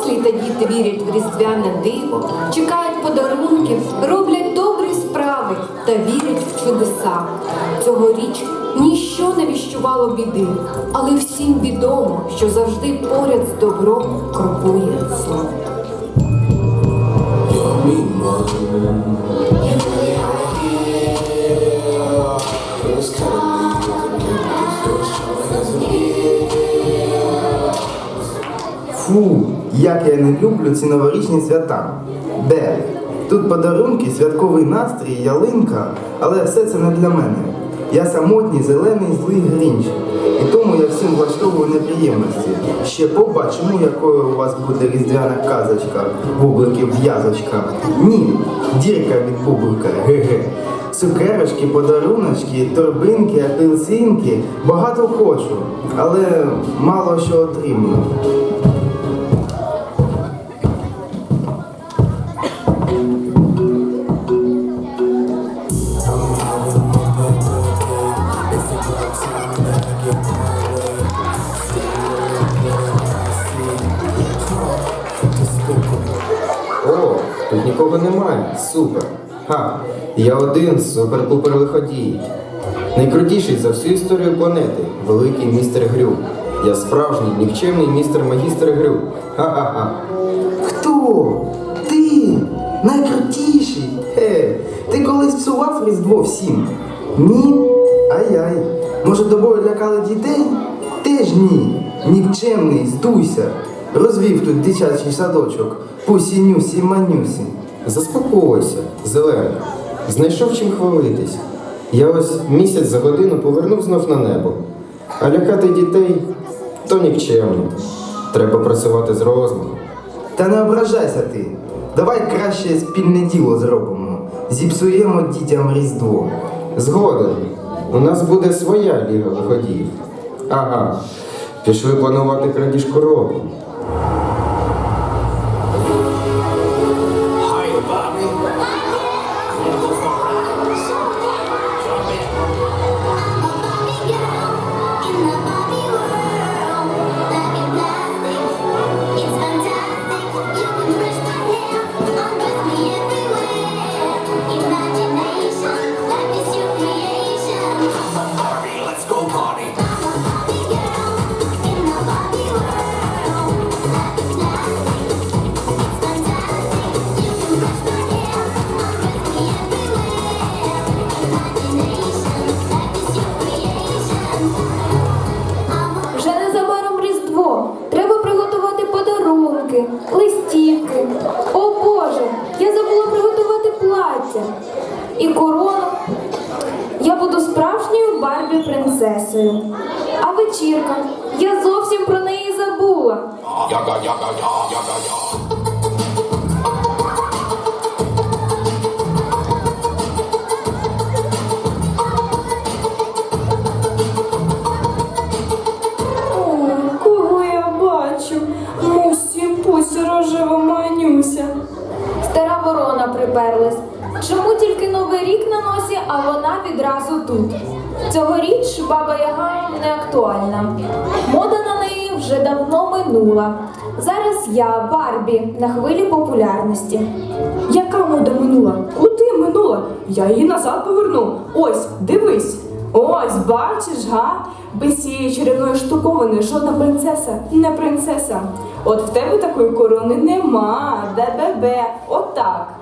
дорослі та діти вірять в різдвяне диво, чекають подарунків, роблять добрі справи та вірять в чудеса. Цьогоріч ніщо не віщувало біди, але всім відомо, що завжди поряд з добром крокує зло. Фу, як я не люблю ці новорічні свята. Де? Тут подарунки, святковий настрій, ялинка, але все це не для мене. Я самотній, зелений, злий грінч. І тому я всім влаштовую неприємності. Ще побачимо, якою у вас буде різдвяна казочка, бубликів в'язочка. Ні, дірка від бублика, ге-ге. Цукерочки, подаруночки, торбинки, апельсинки. Багато хочу, але мало що отримую. Супер. Ха, я один супер-пупер лиходій. Найкрутіший за всю історію планети. Великий містер Грю. Я справжній нікчемний містер магістр Грю. Ха-ха-ха. Хто? Ти? Найкрутіший? Хе, ти колись псував Різдво всім? Ні? Ай-яй. Може, тобою лякали дітей? Теж ні. Нікчемний, здуйся. Розвів тут дитячий садочок. Пусі-нюсі, манюсі. Заспокойся, Зеленка. Знайшов чим хвалитись. Я ось місяць за годину повернув знов на небо. А лякати дітей то нікчемно. Треба працювати з розмахом. Та не ображайся ти. Давай краще спільне діло зробимо. Зіпсуємо дітям Різдво. Згоден. У нас буде своя ліга виходів. Ага. Пішли планувати крадіжку року. Приперлась. Чому тільки новий рік на носі, а вона відразу тут? Цьогоріч баба Яга не актуальна. Мода на неї вже давно минула. Зараз я Барбі на хвилі популярності. Яка мода минула? Куди минула? Я її назад поверну. Ось, дивись. Ось, бачиш, га? Без цієї чарівної штуковини жодна принцеса не принцеса. От в тебе такої корони нема. Де-бе-бе. Отак.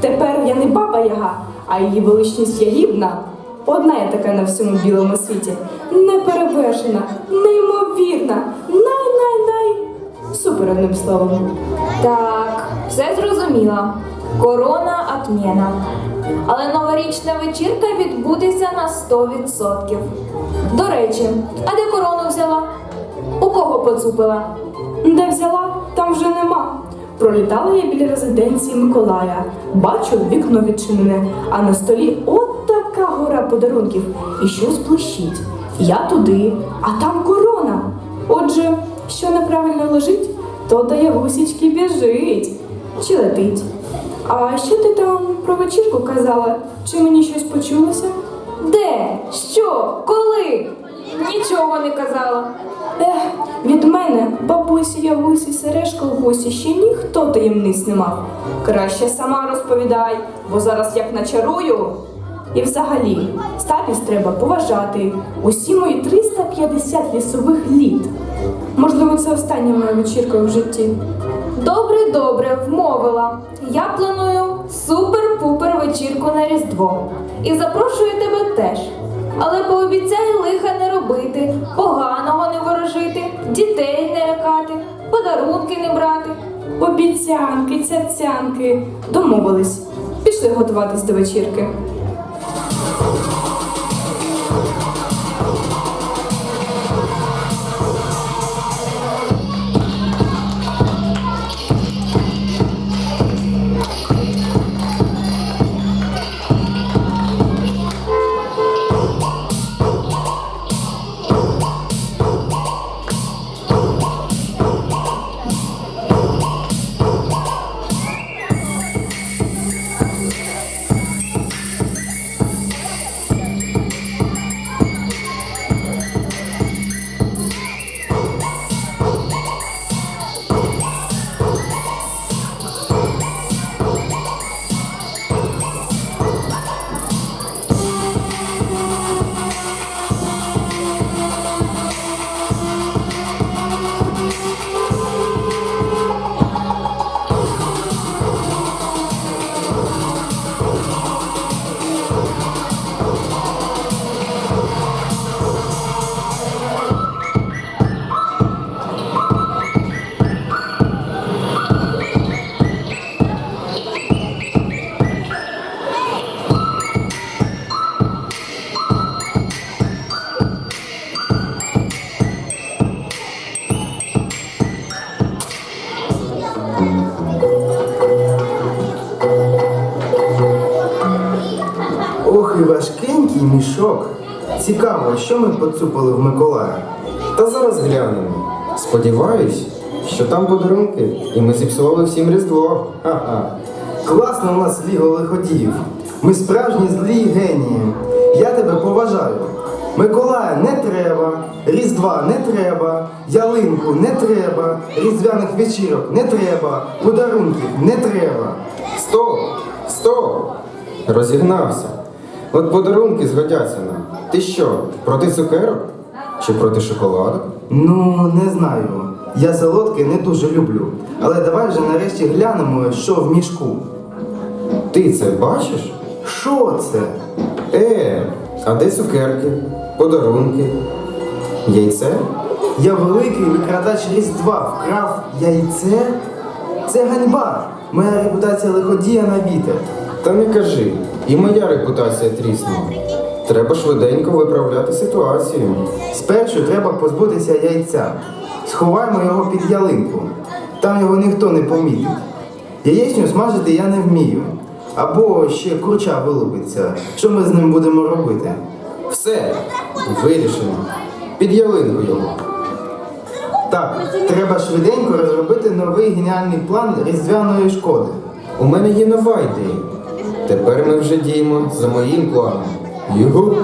Тепер я не баба Яга, а її величність Ягідна. Одна я така на всьому білому світі. Неперевершена, неймовірна, най-най-най. Супер одним словом. Так, все зрозуміла. Корона отмена. Але новорічна вечірка відбудеться на 100%. До речі, а де корону взяла? У кого поцупила? Де взяла, там вже нема. Пролітала я біля резиденції Миколая. Бачу, вікно відчинене, а на столі от така гора подарунків. І щось блищить. Я туди, а там корона. Отже, що неправильно лежить, то до ягусічки біжить чи летить. А що ти там про вечірку казала? Чи мені щось почулося? Де? Що? Коли? Нічого не казала. Ех, Від мене, бабусі, ягусі, сережка в гусі, ще ніхто таємниць не мав. Краще сама розповідай, бо зараз як начарую. І взагалі, старість треба поважати. Усі мої 350 лісових літ. Можливо, це остання моя вечірка в житті. Добре, добре, вмовила. Я планую супер-пупер вечірку на Різдво. І запрошую тебе теж. Але пообіцяй лиха не робити, не подарунки не брати. Обіцянки, цяцянки. Домовились. Пішли готуватись до вечірки. Ми поцупили в Миколая. Та зараз глянемо. Сподіваюсь, що там подарунки, і ми зіпсували всім Різдво. Ха-ха. Класно у нас ліго лиходіїв. Ми справжні злі генії. Я тебе поважаю. Миколая не треба, Різдва не треба, ялинку не треба, різдвяних вечірок не треба, подарунків не треба. Стоп! Стоп! Розігнався. От подарунки згодяться нам. Ти що, проти цукерок? Чи проти шоколаду? Ну, не знаю. Я солодке не дуже люблю. Але давай вже нарешті глянемо, що в мішку. Ти це бачиш? Що це? Е, а де цукерки? Подарунки? Яйце? Я великий викрадач Різдва вкрав яйце? Це ганьба. Моя репутація лиходія на вітер. Та не кажи, і моя репутація тріснула. Треба швиденько виправляти ситуацію. Спершу треба позбутися яйця. Сховаємо його під ялинку. Там його ніхто не помітить. Яєчню смажити я не вмію. Або ще курча вилупиться. Що ми з ним будемо робити? Все, вирішено. Під ялинку його. Так, треба швиденько розробити новий геніальний план різдвяної шкоди. У мене є нова ідея. Тепер ми вже діємо за моїм планом. Югу!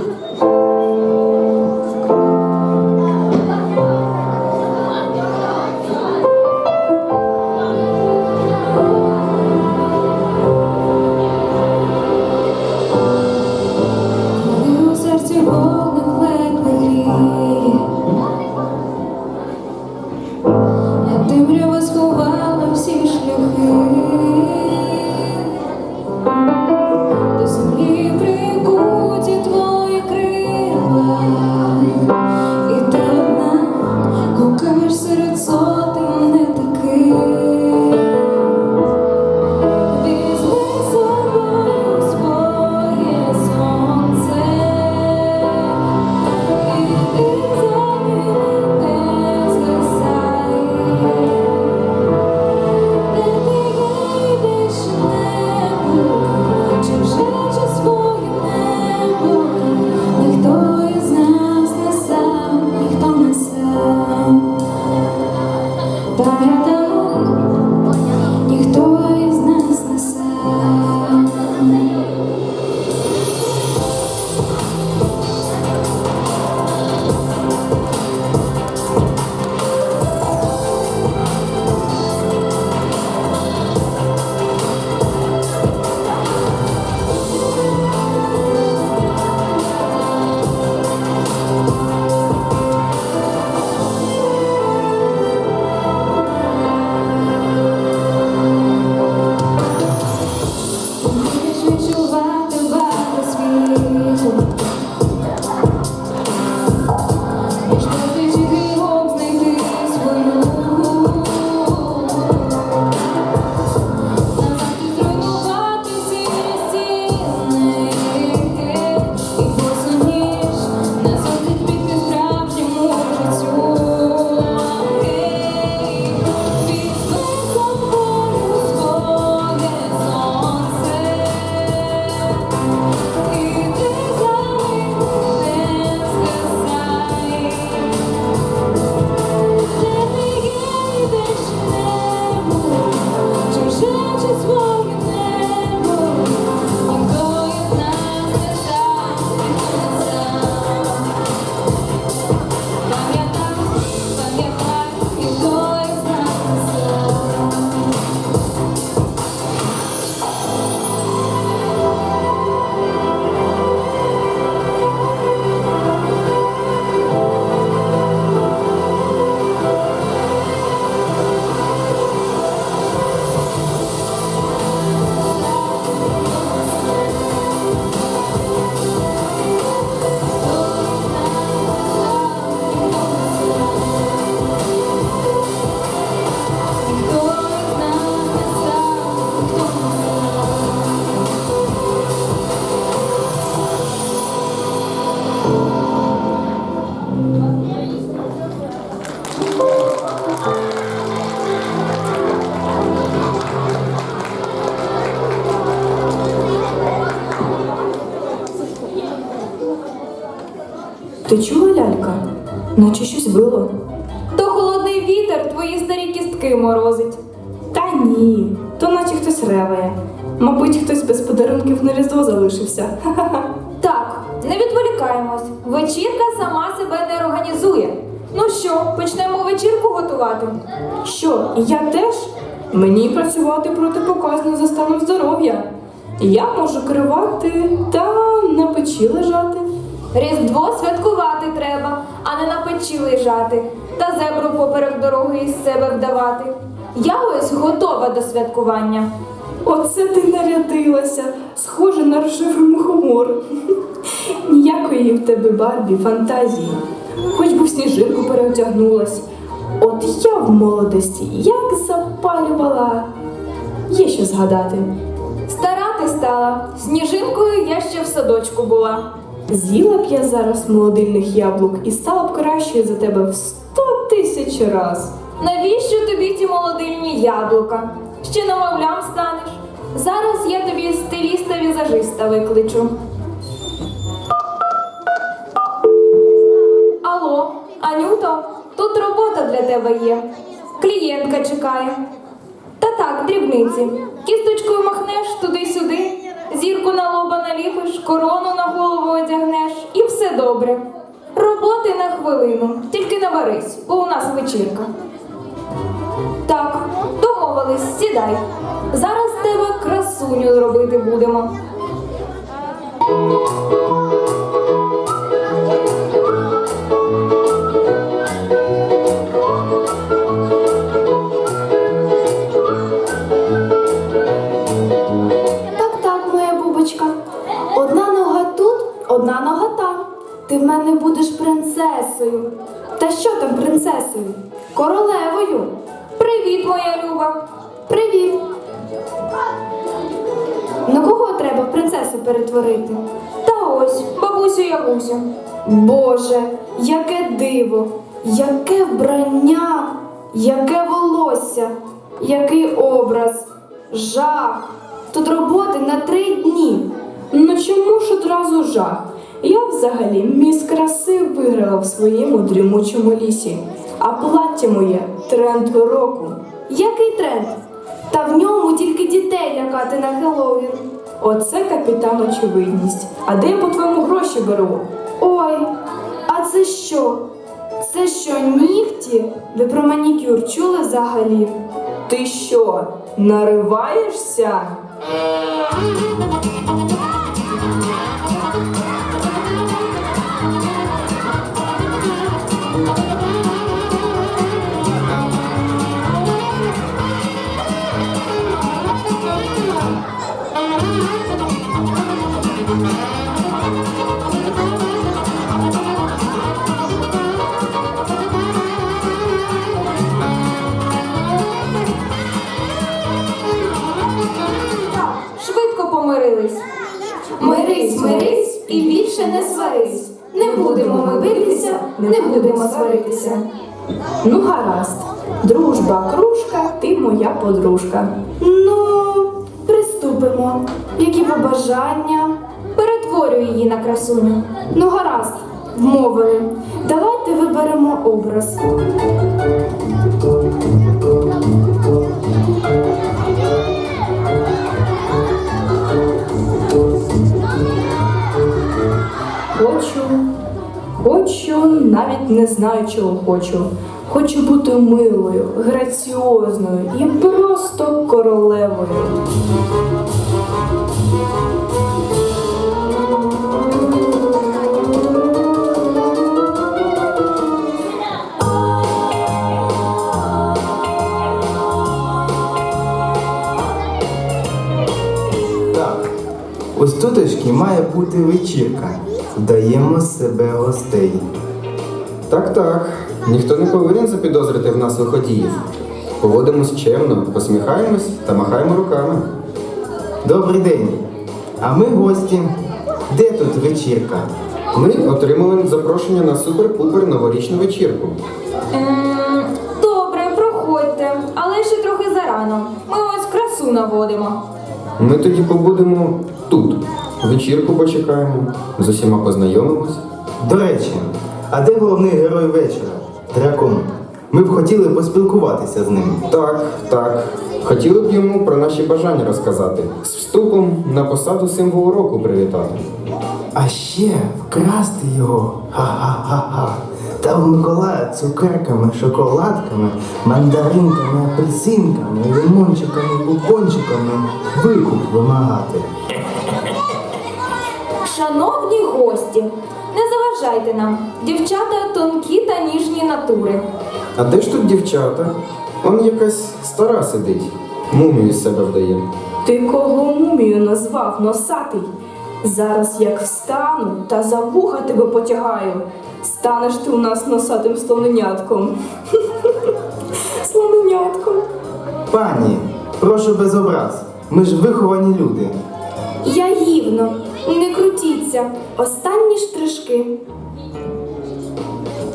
Наче щось било. То холодний вітер твої старі кістки морозить. Та ні, то наче хтось реває. Мабуть, хтось без подарунків на різдво залишився. Так, не відволікаємось. Вечірка сама себе не організує. Ну що, почнемо вечірку готувати? Що, я теж? Мені працювати протипоказано за станом здоров'я. Я можу керувати та на печі лежати. Різдво святкувати треба, а не на печі лежати та зебру поперек дороги із себе вдавати. Я ось готова до святкування. Оце ти нарядилася, схоже на рожевий мухомор. Ніякої в тебе Барбі фантазії. Хоч би в сніжинку переодягнулась. От я в молодості як запалювала. Є що згадати. Стара ти стала. Сніжинкою я ще в садочку була. З'їла б я зараз молодильних яблук і стала б кращою за тебе в сто тисяч раз. Навіщо тобі ті молодильні яблука? Ще немовлям станеш. Зараз я тобі стиліста візажиста викличу. Алло, Анюто, тут робота для тебе є. Клієнтка чекає. Та так, дрібниці. Кісточкою махнеш туди-сюди, зірку на лоба наліпиш, корону на голову одягнеш і все добре. Роботи на хвилину, тільки не варись, бо у нас вечірка. Так, домовились, сідай. Зараз тебе красуню робити будемо. Перетворити? Та ось, бабусю Ягусю. Боже, яке диво, яке вбрання, яке волосся, який образ, жах. Тут роботи на три дні. Ну чому ж одразу жах? Я взагалі міс краси виграла в своєму дрімучому лісі, а плаття моє тренд року. Який тренд? Та в ньому тільки дітей лякати на Хеллоуін. Оце капітан очевидність. А де я по-твоєму гроші беру? Ой, а це що? Це що, нігті? Ви про манікюр чули взагалі? Ти що, нариваєшся? Більше не сварись. Не будемо ми битися, не будемо сваритися. Ну, гаразд. Дружба, кружка, ти моя подружка. Ну, приступимо. Які побажання? Перетворюй її на красуню. Ну, гаразд, вмовили. Давайте виберемо образ. Хочу, хочу, навіть не знаю, чого хочу. Хочу бути милою, граціозною і просто королевою. Ось тутешки має бути вечірка. Даємо себе гостей. Так, так. Ніхто не повинен запідозрити в нас виходіїв. Поводимось чемно, посміхаємось та махаємо руками. Добрий день. А ми гості. Де тут вечірка? Ми отримали запрошення на супер-пупер новорічну вечірку. Ем, добре, проходьте, але ще трохи зарано. Ми ось красу наводимо. Ми тоді побудемо тут. Вечірку почекаємо, з усіма познайомимось. До речі, А де головний герой вечора? Дракон. Ми б хотіли поспілкуватися з ним. Так, так. Хотіли б йому про наші бажання розказати. З вступом на посаду символу року привітати. А ще вкрасти його. Ха-ха-ха-ха. Та в Миколая цукерками, шоколадками, мандаринками, апельсинками, лимончиками, бубончиками викуп вимагати. Шановні гості, не заважайте нам. Дівчата тонкі та ніжні натури. А де ж тут дівчата? Он якась стара сидить, мумію з себе вдає. Ти кого мумію назвав носатий? Зараз як встану та за вуха тебе потягаю. Станеш ти у нас носатим слоненятком. Слоненятком. Пані, прошу без образ. Ми ж виховані люди. Я гівно, не крутіться. Останні штришки.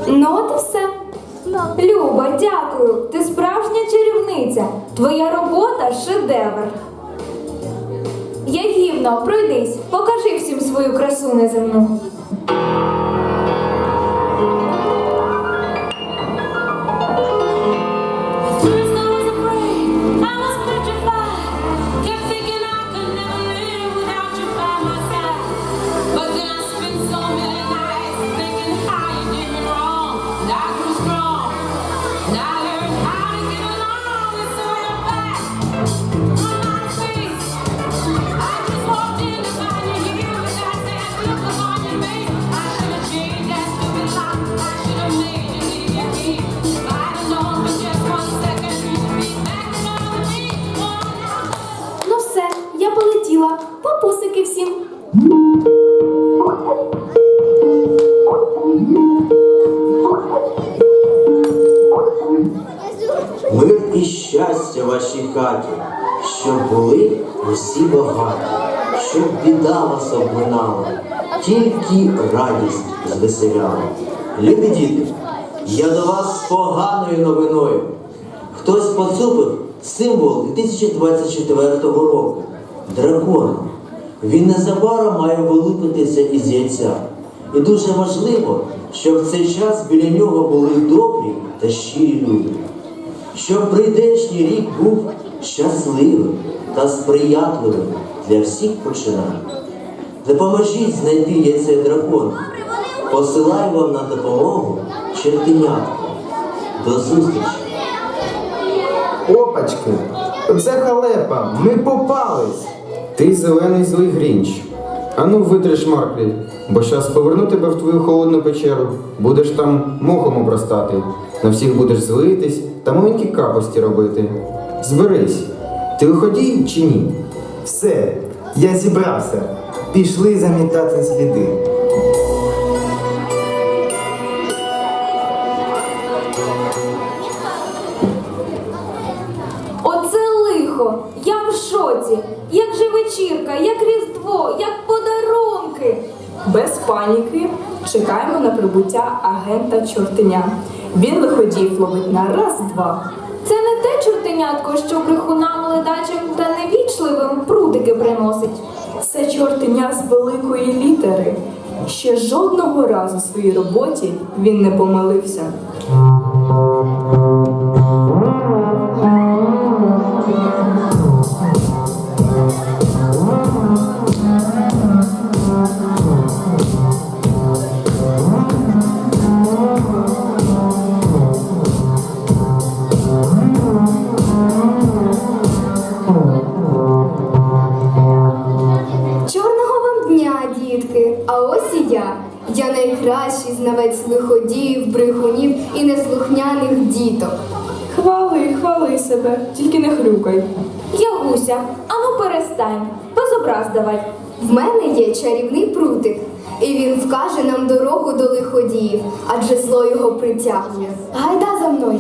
Ну, от і все. Люба, дякую. Ти справжня чарівниця. Твоя робота шедевр. Я гівно, пройдись, покажи всім свою красу неземну. Звеселяла. Любі діти, я до вас з поганою новиною. Хтось поцупив символ 2024 року дракона. Він незабаром має вилупитися із яйця. І дуже важливо, щоб в цей час біля нього були добрі та щирі люди щоб прийдешній рік був щасливим та сприятливим для всіх починань. Допоможіть знайти яйце дракона. Посилаю вам на допомогу чертенятку. До зустрічі! Опачки, це халепа, ми попались. Ти зелений злий грінч. Ану витриш марклі, бо щас поверну тебе в твою холодну печеру. Будеш там мохом обростати. На всіх будеш злитись та маленькі капості робити. Зберись, ти виходій чи ні? Все, я зібрався. Пішли замітати сліди. В шоці! Як же вечірка, як різдво, як подарунки! Без паніки чекаємо на прибуття агента чортеня. Він лиходіїв ловить на раз-два. Це не те чортенятко, що брехунам ледачим та невічливим прутики приносить. Це чортеня з великої літери. Ще жодного разу в своїй роботі він не помилився. Ось і я. Я найкращий знавець лиходіїв, брехунів і неслухняних діток. Хвали, хвали себе, тільки не хрюкай. Я гуся, ану перестань, без образ давай. В мене є чарівний прутик, і він вкаже нам дорогу до лиходіїв, адже зло його притягує. Гайда за мною.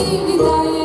і віддає.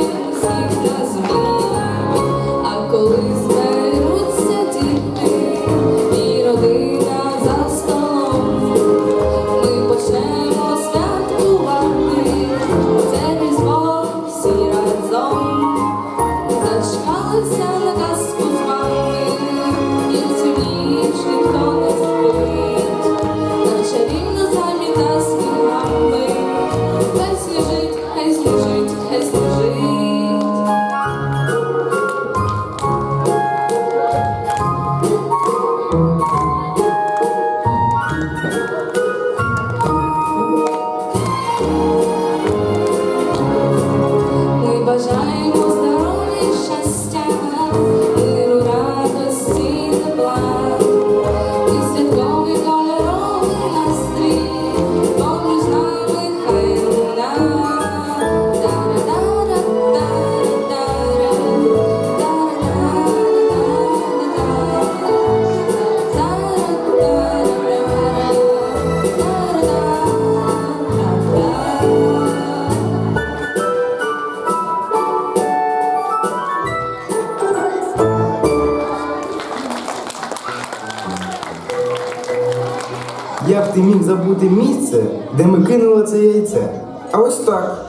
Де ми кинули це яйце? А ось так.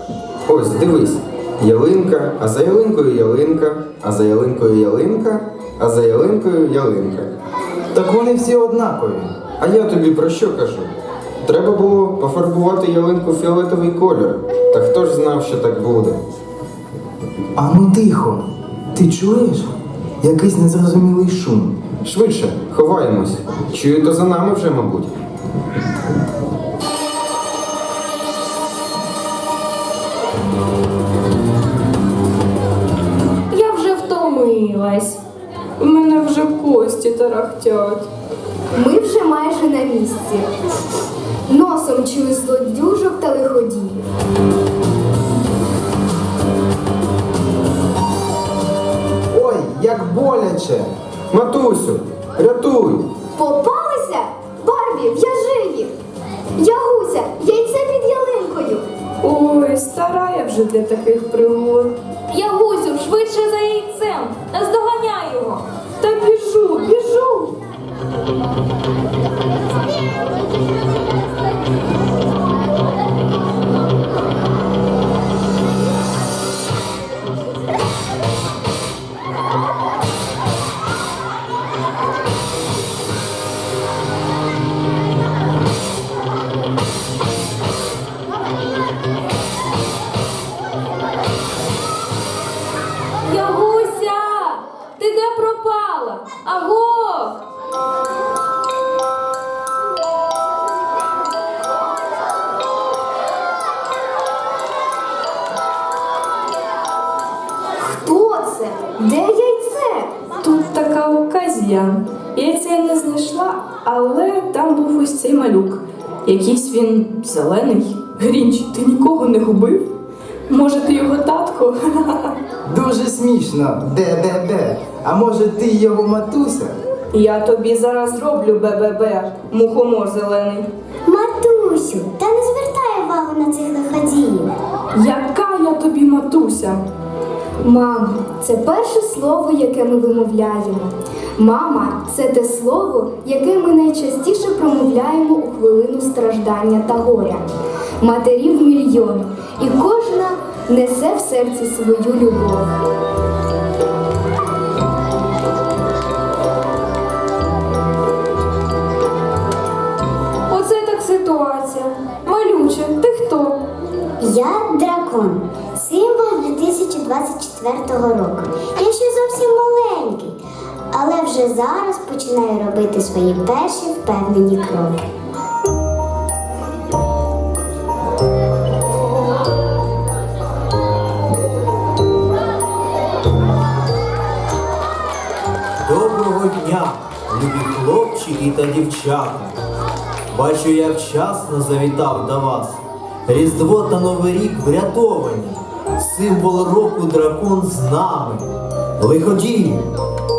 Ось, дивись. Ялинка, а за ялинкою ялинка, а за ялинкою ялинка, а за ялинкою ялинка. Так вони всі однакові. А я тобі про що кажу? Треба було пофарбувати ялинку фіолетовий колір. Та хто ж знав, що так буде? А ну тихо. Ти чуєш? Якийсь незрозумілий шум. Швидше, ховаємось. Чую, то за нами вже, мабуть. Кості тарахтять. Ми вже майже на місці. Носом чую злодюжок та лиходіїв. Ой, як боляче! Матусю, рятуй! Попалися? Барбі, в'яжи їх! Ягуся, яйце під ялинкою. Ой, стара я вже для таких пригод. Ягусю, швидше за яйцем. Наздоганяй його. Та біжу, може ти його матуся? Я тобі зараз зроблю БББ, мухомор зелений. Матусю, та не звертай увагу на цих лиходіїв. Яка я тобі матуся? Мама це перше слово, яке ми вимовляємо. Мама це те слово, яке ми найчастіше промовляємо у хвилину страждання та горя. Матерів мільйон, і кожна несе в серці свою любов. Ситуація. Малюче, ти хто? Я дракон, символ 2024 року. Я ще зовсім маленький, але вже зараз починаю робити свої перші впевнені кроки. Доброго дня, любі хлопчики та дівчата. Бачу, я вчасно завітав до вас. Різдво та Новий рік врятовані. Символ року дракон з нами. Лиходії,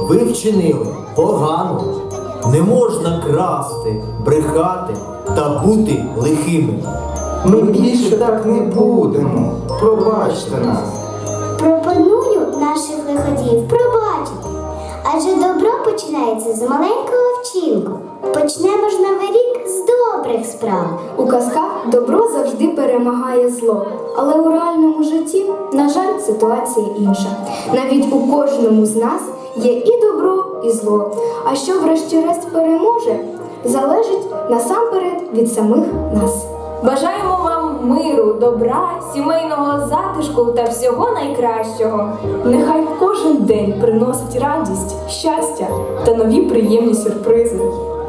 ви вчинили погано. Не можна красти, брехати та бути лихими. Ми більше так не будемо. Пробачте нас. Пропоную наших лиходіїв пробачити. Адже добро починається з маленького вчинку. Почнемо ж новий рік з добрих справ. У казках добро завжди перемагає зло, але у реальному житті, на жаль, ситуація інша. Навіть у кожному з нас є і добро, і зло. А що врешті-решт переможе, залежить насамперед від самих нас. Бажаємо вам миру, добра, сімейного затишку та всього найкращого. Нехай кожен день приносить радість, щастя та нові приємні сюрпризи.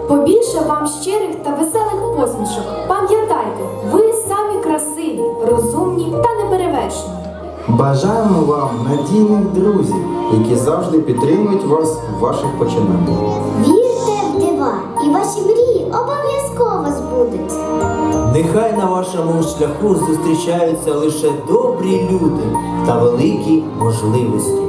Побільше вам щирих та веселих посмішок. Пам'ятайте, ви самі красиві, розумні та неперевершені. Бажаємо вам надійних друзів. які завжди підтримують вас в ваших починаннях. Вірте в дива, і ваші мрії обов'язково збудуться. Нехай на вашому шляху зустрічаються лише добрі люди та великі можливості.